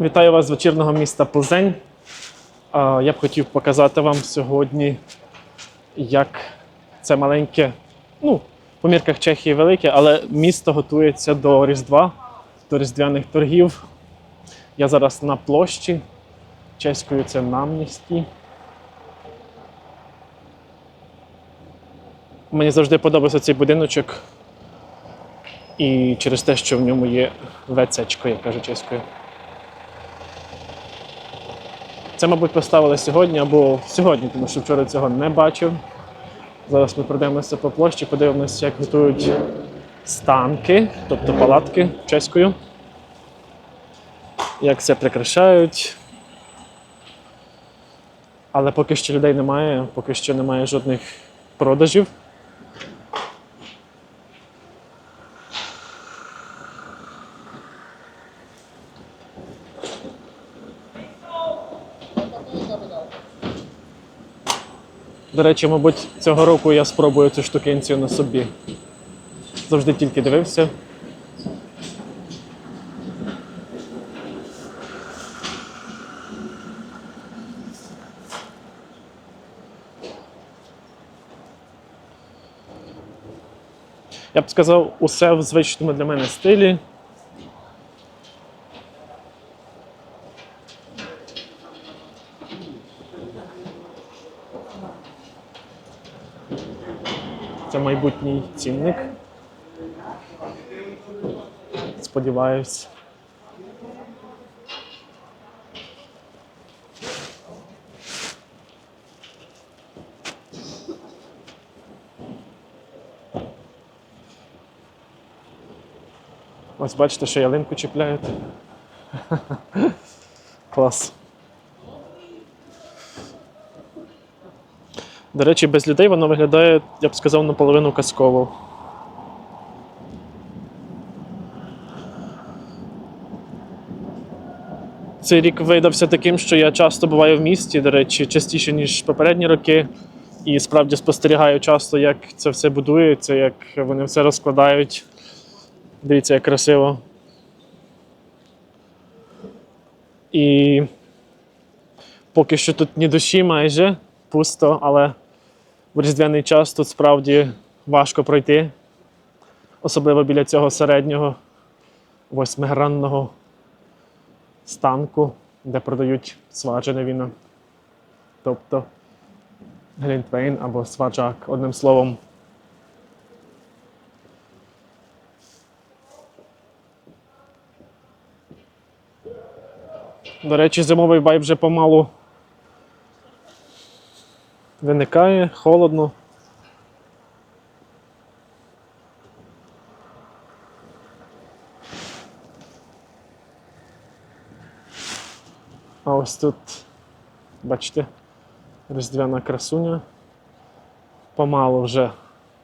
Вітаю вас з вечірнього міста Плзень. Я б хотів показати вам сьогодні, як це маленьке, ну, по мірках Чехії велике, але місто готується до Різдва, до різдвяних торгів. Я зараз на площі. Чеською це намністі. Мені завжди подобався цей будиночок. І через те, що в ньому є вецечко, як кажуть чеською. Це, мабуть, поставили сьогодні або сьогодні, тому що вчора цього не бачив. Зараз ми пройдемося по площі, подивимося, як готують станки, тобто палатки чеською. Як це прикрашають. Але поки що людей немає, поки що немає жодних продажів. До речі, мабуть, цього року я спробую цю штукенцію на собі. Завжди тільки дивився. Я б сказав, усе в звичному для мене стилі. Це майбутній цінник. Сподіваюсь. Ось бачите, що ялинку чіпляють. Клас. До речі, без людей воно виглядає, я б сказав, наполовину казково. Цей рік видався таким, що я часто буваю в місті, до речі, частіше, ніж попередні роки. І справді спостерігаю часто, як це все будується, як вони все розкладають. Дивіться, як красиво. І поки що тут ні душі майже пусто, але в різдвяний час тут справді важко пройти, особливо біля цього середнього восьмигранного станку, де продають сваджене віно. Тобто глінтвейн або сваджак, одним словом. До речі, зимовий вайб вже помалу виникає, холодно. А ось тут, бачите, різдвяна красуня. Помалу вже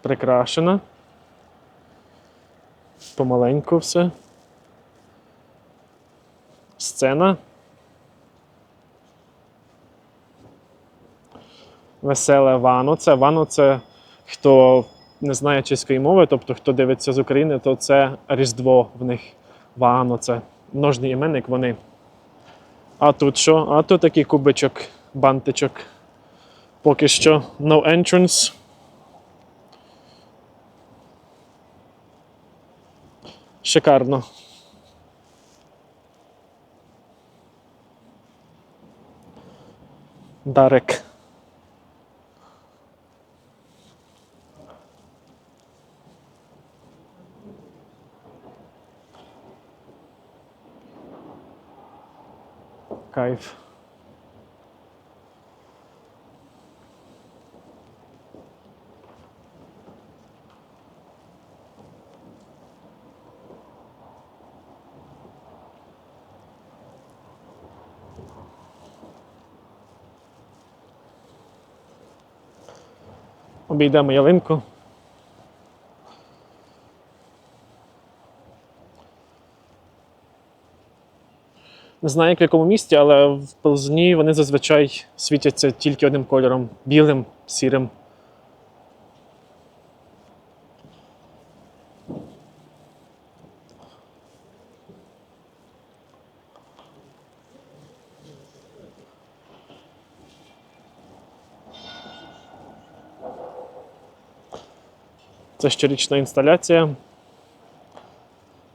прикрашена. Помаленьку все. Сцена. Веселе Вано. Це Вано це хто не знає чеської мови, тобто хто дивиться з України, то це Різдво в них. Вано це множний іменник вони. А тут що? А тут такий кубичок, бантичок. Поки що no entrance. Шикарно. Дарек. Кайф. Обійдемо ялинку. Не знаю, як в якому місті, але в Ползні вони зазвичай світяться тільки одним кольором білим, сірим. Це щорічна інсталяція,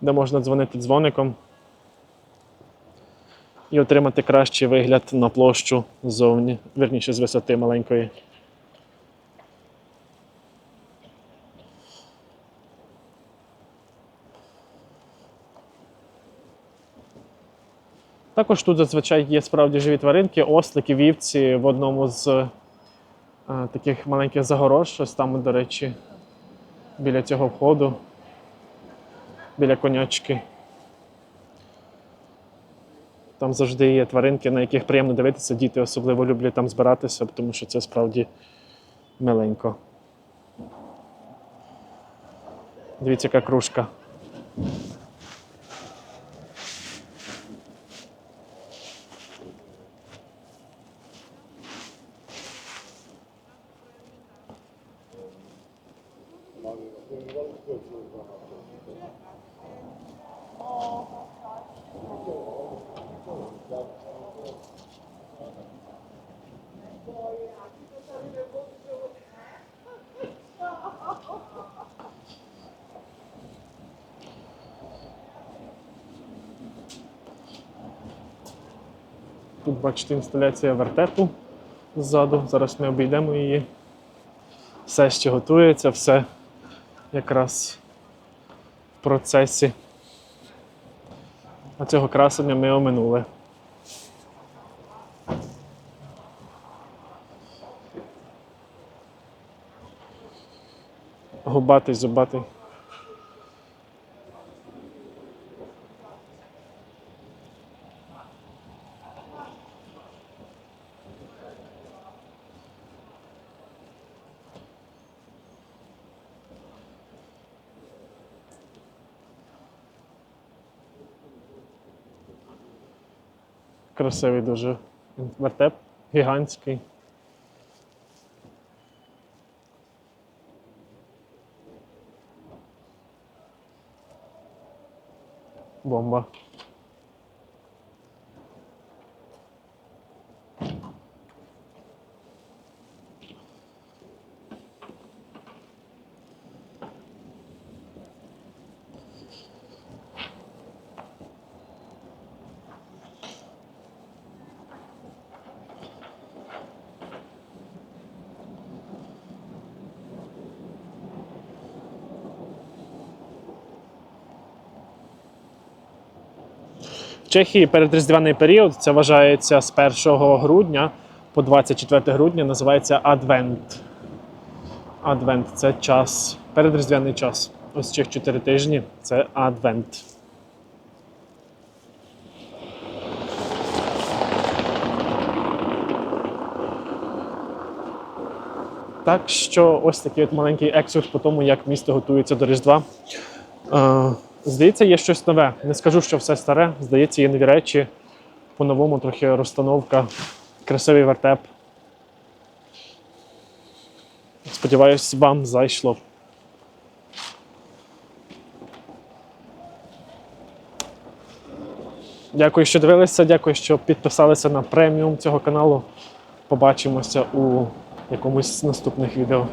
де можна дзвонити дзвоником і отримати кращий вигляд на площу ззовні, верніше з висоти маленької. Також тут зазвичай є справді живі тваринки, ослики, вівці в одному з е, таких маленьких загорож, ось там, до речі, біля цього входу, біля конячки. Там завжди є тваринки, на яких приємно дивитися. Діти особливо люблять там збиратися, тому що це справді миленько. Дивіться, яка кружка. Тут бачите інсталяція вертепу ззаду. Зараз ми обійдемо її. Все ще готується, все якраз в процесі. А цього красення ми оминули. Губатий, зубатий. Красивий дуже вертеп, гігантський. Бомба. Чехії передріздвяний період, це вважається з 1 грудня по 24 грудня, називається Адвент. Адвент це час, передріздвяний час. Ось цих 4 тижні це Адвент. Так що ось такий от маленький екскурс по тому, як місто готується до Різдва. Здається, є щось нове. Не скажу, що все старе. Здається, є нові речі. По-новому трохи розстановка, красивий вертеп. Сподіваюсь, вам зайшло. Дякую, що дивилися. Дякую, що підписалися на преміум цього каналу. Побачимося у якомусь з наступних відео.